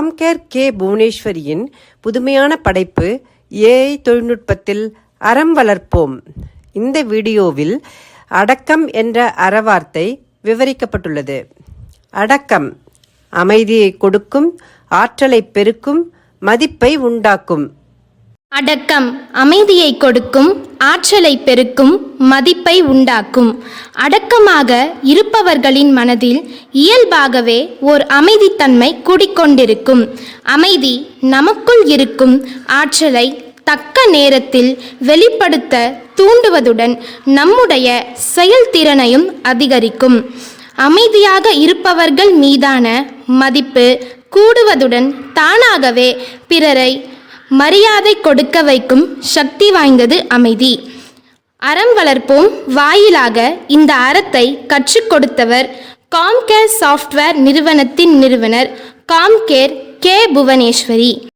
Compcare K. புவனேஸ்வரியின் புதுமையான படைப்பு ஏஐ தொழில்நுட்பத்தில் அறம் வளர்ப்போம். இந்த வீடியோவில் அடக்கம் என்ற அறவார்த்தை விவரிக்கப்பட்டுள்ளது. அடக்கம் அமைதியை கொடுக்கும் ஆற்றலை பெருக்கும் மதிப்பை உண்டாக்கும். அடக்கம் அமைதியை கொடுக்கும் ஆற்றலை பெருக்கும் மதிப்பை உண்டாக்கும். அடக்கமாக இருப்பவர்களின் மனதில் இயல்பாகவே ஓர் அமைதித்தன்மை கூடிக்கொண்டிருக்கும். அமைதி நமக்குள் இருக்கும். ஆற்றலை தக்க நேரத்தில் வெளிப்படுத்த தூண்டுவதுடன் நம்முடைய செயல்திறனையும் அதிகரிக்கும். அமைதியாக இருப்பவர்கள் மீதான மதிப்பு கூடுவதுடன் தானாகவே பிறரை மரியாதை கொடுக்க வைக்கும் சக்தி வாய்ந்தது அமைதி. அறம் வளர்ப்போம். வாயிலாக இந்த அறத்தை கற்றுக் கொடுத்தவர் காம்கேர் சாஃப்ட்வேர் நிறுவனத்தின் நிறுவனர் காம்கேர் கே புவனேஸ்வரி.